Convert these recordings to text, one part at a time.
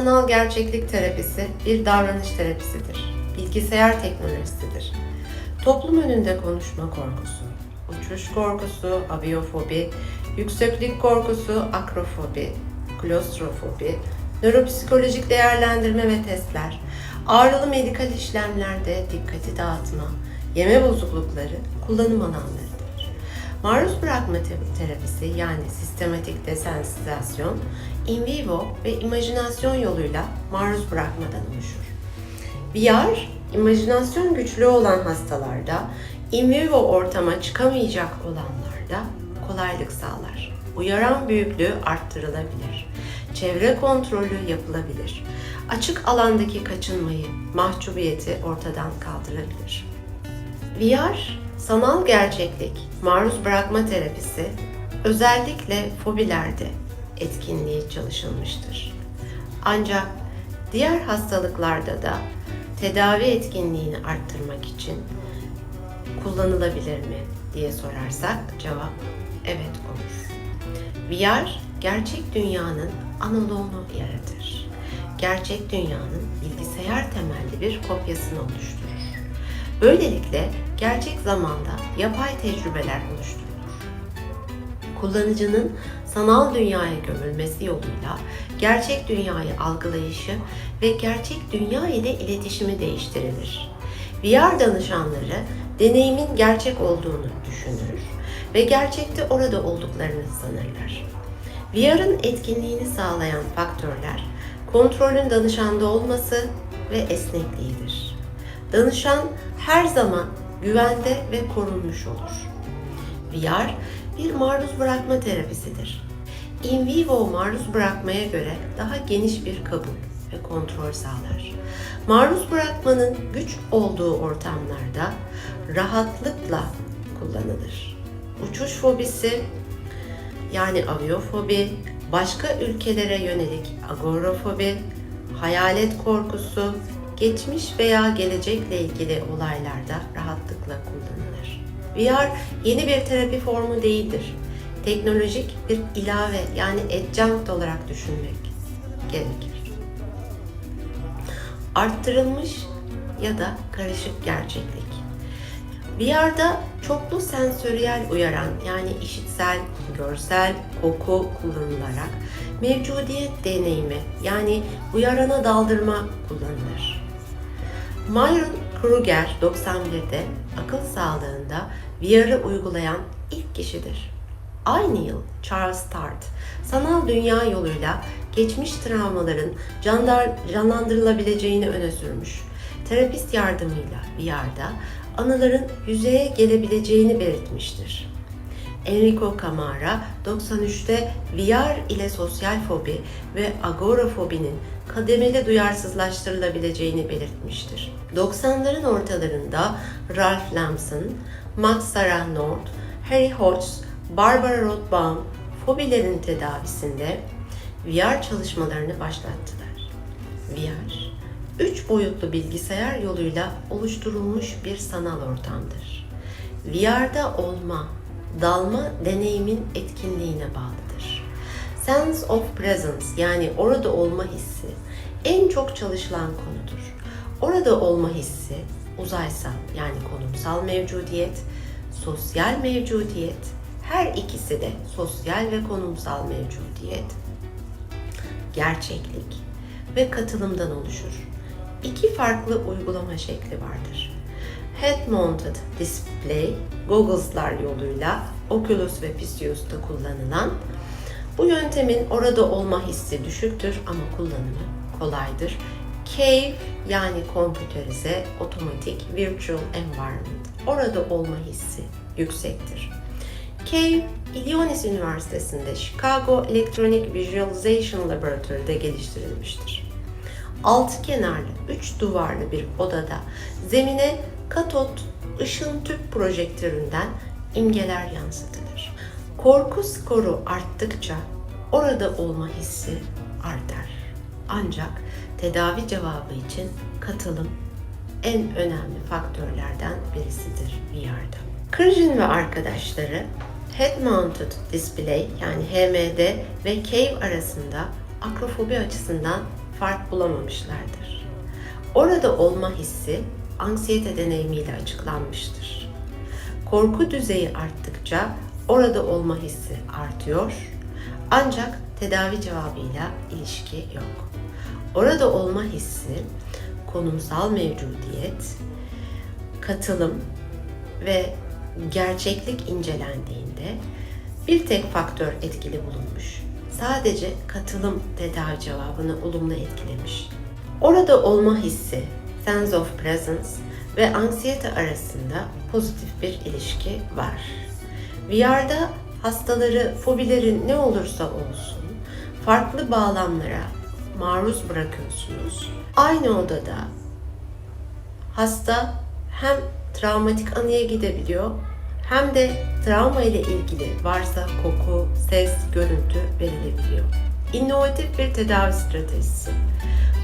sanal gerçeklik terapisi bir davranış terapisidir. Bilgisayar teknolojisidir. Toplum önünde konuşma korkusu, uçuş korkusu, aviyofobi, yükseklik korkusu, akrofobi, klostrofobi, nöropsikolojik değerlendirme ve testler, ağrılı medikal işlemlerde dikkati dağıtma, yeme bozuklukları kullanım alanlarıdır. Maruz bırakma te- terapisi yani sistematik desensitizasyon, in vivo ve imajinasyon yoluyla maruz bırakmadan oluşur. VR, imajinasyon güçlü olan hastalarda, in vivo ortama çıkamayacak olanlarda kolaylık sağlar. Uyaran büyüklüğü arttırılabilir. Çevre kontrolü yapılabilir. Açık alandaki kaçınmayı, mahcubiyeti ortadan kaldırabilir. VR, sanal gerçeklik, maruz bırakma terapisi özellikle fobilerde etkinliği çalışılmıştır. Ancak diğer hastalıklarda da tedavi etkinliğini arttırmak için kullanılabilir mi diye sorarsak cevap evet olur. VR gerçek dünyanın analoğunu yaratır. Gerçek dünyanın bilgisayar temelli bir kopyasını oluşturur. Böylelikle gerçek zamanda yapay tecrübeler oluşturulur. Kullanıcının sanal dünyaya gömülmesi yoluyla gerçek dünyayı algılayışı ve gerçek dünya ile iletişimi değiştirilir. VR danışanları deneyimin gerçek olduğunu düşünür ve gerçekte orada olduklarını sanırlar. VR'ın etkinliğini sağlayan faktörler kontrolün danışanda olması ve esnekliğidir. Danışan her zaman güvende ve korunmuş olur. VR bir maruz bırakma terapisidir. In vivo maruz bırakmaya göre daha geniş bir kabul ve kontrol sağlar. Maruz bırakmanın güç olduğu ortamlarda rahatlıkla kullanılır. Uçuş fobisi yani aviyofobi, başka ülkelere yönelik agorafobi, hayalet korkusu, geçmiş veya gelecekle ilgili olaylarda rahatlıkla kullanılır. VR yeni bir terapi formu değildir. Teknolojik bir ilave yani adjunct olarak düşünmek gerekir. Arttırılmış ya da karışık gerçeklik. VR'da çoklu sensöriyel uyaran yani işitsel, görsel, koku kullanılarak mevcudiyet deneyimi yani uyarana daldırma kullanılır. Myron Kruger 91'de akıl sağlığında VR'ı uygulayan ilk kişidir. Aynı yıl Charles Tart, sanal dünya yoluyla geçmiş travmaların candar, canlandırılabileceğini öne sürmüş. Terapist yardımıyla VR'da anıların yüzeye gelebileceğini belirtmiştir. Enrico Camara 93'te VR ile sosyal fobi ve agorafobinin kademeli duyarsızlaştırılabileceğini belirtmiştir. 90'ların ortalarında Ralph Lamson, Max Sarah Nord, Harry Hodges, Barbara Rothbaum fobilerin tedavisinde VR çalışmalarını başlattılar. VR, üç boyutlu bilgisayar yoluyla oluşturulmuş bir sanal ortamdır. VR'da olma, dalma deneyimin etkinliğine bağlıdır. Sense of presence yani orada olma hissi en çok çalışılan konudur. Orada olma hissi uzaysal yani konumsal mevcudiyet, sosyal mevcudiyet, her ikisi de sosyal ve konumsal mevcudiyet, gerçeklik ve katılımdan oluşur. İki farklı uygulama şekli vardır. Head-mounted display, goggle'slar yoluyla Oculus ve Pisius'ta kullanılan bu yöntemin orada olma hissi düşüktür ama kullanımı kolaydır. Cave yani kompüterize, otomatik, virtual environment. Orada olma hissi yüksektir. Cave, Illinois Üniversitesi'nde Chicago Electronic Visualization Laboratory'de geliştirilmiştir. Altı kenarlı, üç duvarlı bir odada zemine katot ışın tüp projektöründen imgeler yansıtılır. Korku skoru arttıkça orada olma hissi artar. Ancak tedavi cevabı için katılım en önemli faktörlerden birisidir VR'da. Kırjin ve arkadaşları Head Mounted Display yani HMD ve Cave arasında akrofobi açısından fark bulamamışlardır. Orada olma hissi anksiyete deneyimiyle açıklanmıştır. Korku düzeyi arttıkça orada olma hissi artıyor ancak tedavi cevabıyla ilişki yok. Orada olma hissi konumsal mevcudiyet, katılım ve gerçeklik incelendiğinde bir tek faktör etkili bulunmuş. Sadece katılım tedavi cevabını olumlu etkilemiş. Orada olma hissi, sense of presence ve anksiyete arasında pozitif bir ilişki var. VR'da hastaları fobilerin ne olursa olsun farklı bağlamlara maruz bırakıyorsunuz. Aynı odada hasta hem travmatik anıya gidebiliyor hem de travma ile ilgili varsa koku, ses, görüntü verilebiliyor. İnovatif bir tedavi stratejisi.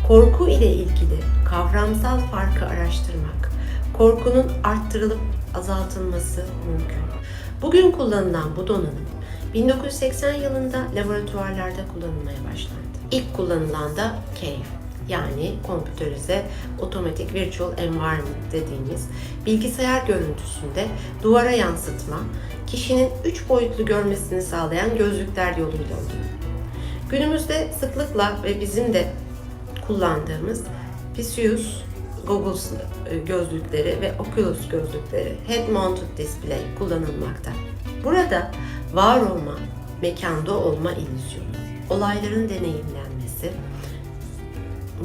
Korku ile ilgili kavramsal farkı araştırmak, korkunun arttırılıp azaltılması mümkün. Bugün kullanılan bu donanım 1980 yılında laboratuvarlarda kullanılmaya başlandı. İlk kullanılan da CAVE yani kompüterize otomatik virtual environment dediğimiz bilgisayar görüntüsünde duvara yansıtma, kişinin üç boyutlu görmesini sağlayan gözlükler yoluyla oluyor. Günümüzde sıklıkla ve bizim de kullandığımız Pisius Goggles e, gözlükleri ve Oculus gözlükleri Head Mounted Display kullanılmakta. Burada var olma, mekanda olma illüzyonu, olayların deneyimlenmesi,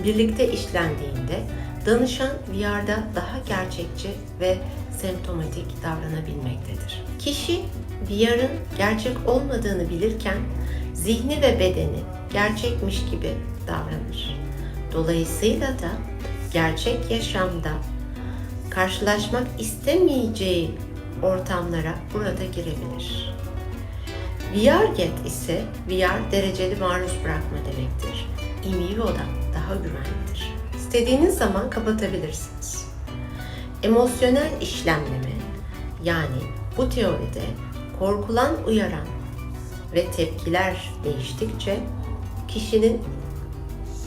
birlikte işlendiğinde danışan VR'da daha gerçekçi ve semptomatik davranabilmektedir. Kişi VR'ın gerçek olmadığını bilirken zihni ve bedeni gerçekmiş gibi davranır. Dolayısıyla da gerçek yaşamda karşılaşmak istemeyeceği ortamlara burada girebilir. VR get ise VR dereceli maruz bırakma demektir. Imivo'da daha güvenlidir. İstediğiniz zaman kapatabilirsiniz. Emosyonel işlemleme yani bu teoride korkulan uyaran ve tepkiler değiştikçe kişinin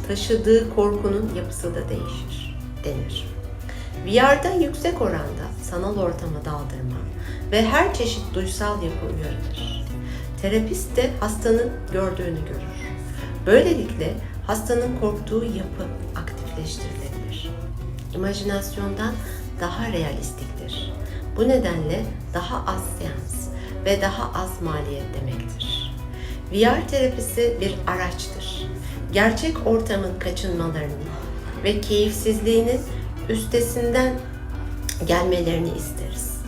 taşıdığı korkunun yapısı da değişir denir. VR'da yüksek oranda sanal ortama daldırma ve her çeşit duysal yapı uyarılır. Terapist de hastanın gördüğünü görür. Böylelikle hastanın korktuğu yapı aktifleştirilebilir. İmajinasyondan daha realistiktir. Bu nedenle daha az seans ve daha az maliyet demektir. VR terapisi bir araçtır. Gerçek ortamın kaçınmalarını ve keyifsizliğinin üstesinden gelmelerini isteriz.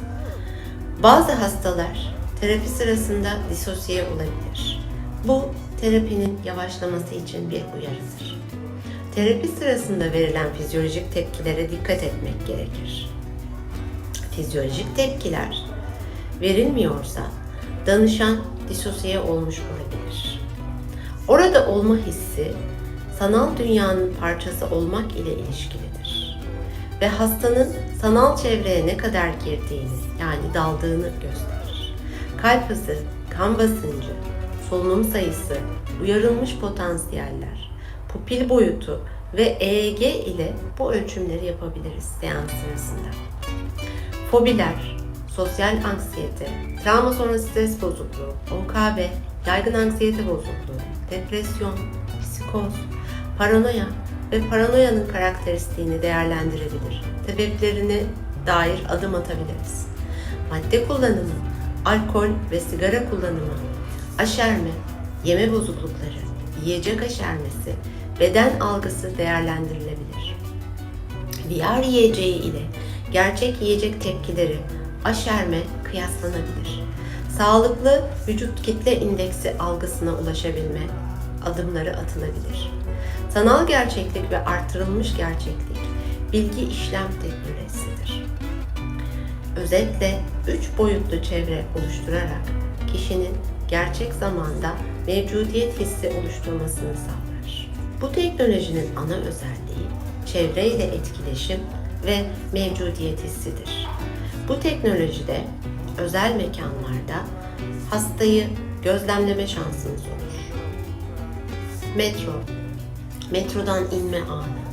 Bazı hastalar terapi sırasında disosiye olabilir. Bu terapinin yavaşlaması için bir uyarıdır. Terapi sırasında verilen fizyolojik tepkilere dikkat etmek gerekir. Fizyolojik tepkiler verilmiyorsa danışan disosiye olmuş olabilir. Orada olma hissi sanal dünyanın parçası olmak ile ilişkilidir. Ve hastanın sanal çevreye ne kadar girdiğini yani daldığını gösterir. Kalp hızı, kan basıncı, solunum sayısı, uyarılmış potansiyeller, pupil boyutu ve EEG ile bu ölçümleri yapabiliriz seans sırasında. Fobiler, sosyal anksiyete, travma sonrası stres bozukluğu, OKB, yaygın anksiyete bozukluğu, depresyon, psikoz, paranoya ve paranoyanın karakteristiğini değerlendirebilir. Sebeplerine dair adım atabiliriz. Madde kullanımı, alkol ve sigara kullanımı, aşerme, yeme bozuklukları, yiyecek aşermesi, beden algısı değerlendirilebilir. VR yiyeceği ile gerçek yiyecek tepkileri, aşerme kıyaslanabilir. Sağlıklı vücut kitle indeksi algısına ulaşabilme adımları atılabilir. Sanal gerçeklik ve artırılmış gerçeklik bilgi işlem teknolojisidir. Özetle üç boyutlu çevre oluşturarak kişinin gerçek zamanda mevcudiyet hissi oluşturmasını sağlar. Bu teknolojinin ana özelliği çevreyle etkileşim ve mevcudiyet hissidir. Bu teknolojide özel mekanlarda hastayı gözlemleme şansınız olur. Metro, Metrodan inme anı.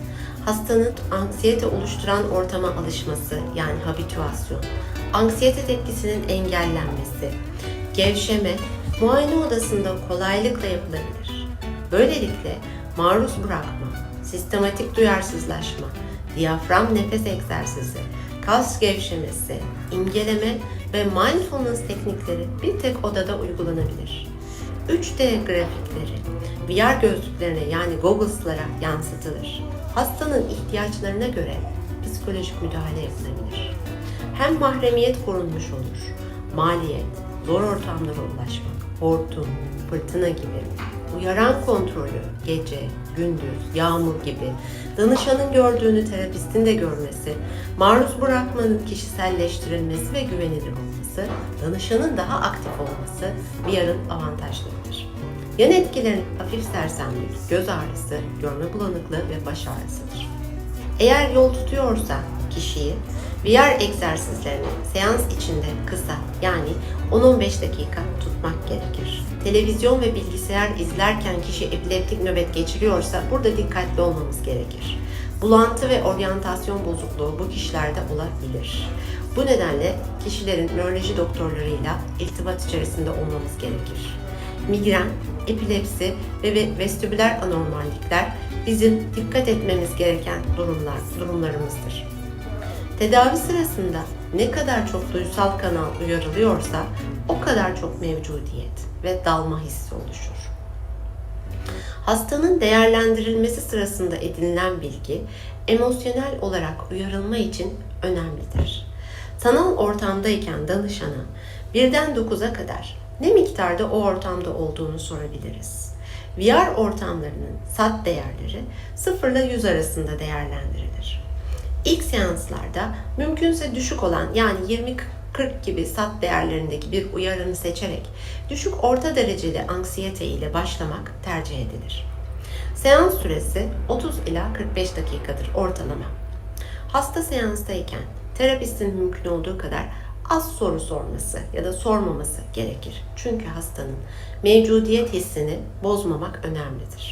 Hastanın anksiyete oluşturan ortama alışması yani habitüasyon. Anksiyete tepkisinin engellenmesi. Gevşeme muayene odasında kolaylıkla yapılabilir. Böylelikle maruz bırakma, sistematik duyarsızlaşma, diyafram nefes egzersizi, kas gevşemesi, imgeleme ve mindfulness teknikleri bir tek odada uygulanabilir. 3D grafikleri VR gözlüklerine yani goggle's'lara yansıtılır. Hastanın ihtiyaçlarına göre psikolojik müdahale yapılabilir. Hem mahremiyet korunmuş olur, maliyet, zor ortamlara ulaşmak, hortum, fırtına gibi, uyaran kontrolü, gece, gündüz, yağmur gibi, danışanın gördüğünü terapistin de görmesi, maruz bırakmanın kişiselleştirilmesi ve güvenilir olması, danışanın daha aktif olması VR'ın avantajlarıdır. Yan etkilerin hafif sersemlik, göz ağrısı, görme bulanıklığı ve baş ağrısıdır. Eğer yol tutuyorsa kişiyi VR egzersizlerini seans içinde kısa yani 10-15 dakika tutmak gerekir. Televizyon ve bilgisayar izlerken kişi epileptik nöbet geçiriyorsa burada dikkatli olmamız gerekir. Bulantı ve oryantasyon bozukluğu bu kişilerde olabilir. Bu nedenle kişilerin nöroloji doktorlarıyla irtibat içerisinde olmamız gerekir. Migren, epilepsi ve ve vestibüler anormallikler bizim dikkat etmemiz gereken durumlar, durumlarımızdır. Tedavi sırasında ne kadar çok duysal kanal uyarılıyorsa o kadar çok mevcudiyet ve dalma hissi oluşur. Hastanın değerlendirilmesi sırasında edinilen bilgi emosyonel olarak uyarılma için önemlidir. Sanal ortamdayken danışana birden 9'a kadar ne miktarda o ortamda olduğunu sorabiliriz. VR ortamlarının SAT değerleri 0 ile 100 arasında değerlendirilir. İlk seanslarda mümkünse düşük olan yani 20 40 gibi SAT değerlerindeki bir uyarını seçerek düşük orta dereceli anksiyete ile başlamak tercih edilir. Seans süresi 30 ila 45 dakikadır ortalama. Hasta seanstayken terapistin mümkün olduğu kadar az soru sorması ya da sormaması gerekir. Çünkü hastanın mevcudiyet hissini bozmamak önemlidir.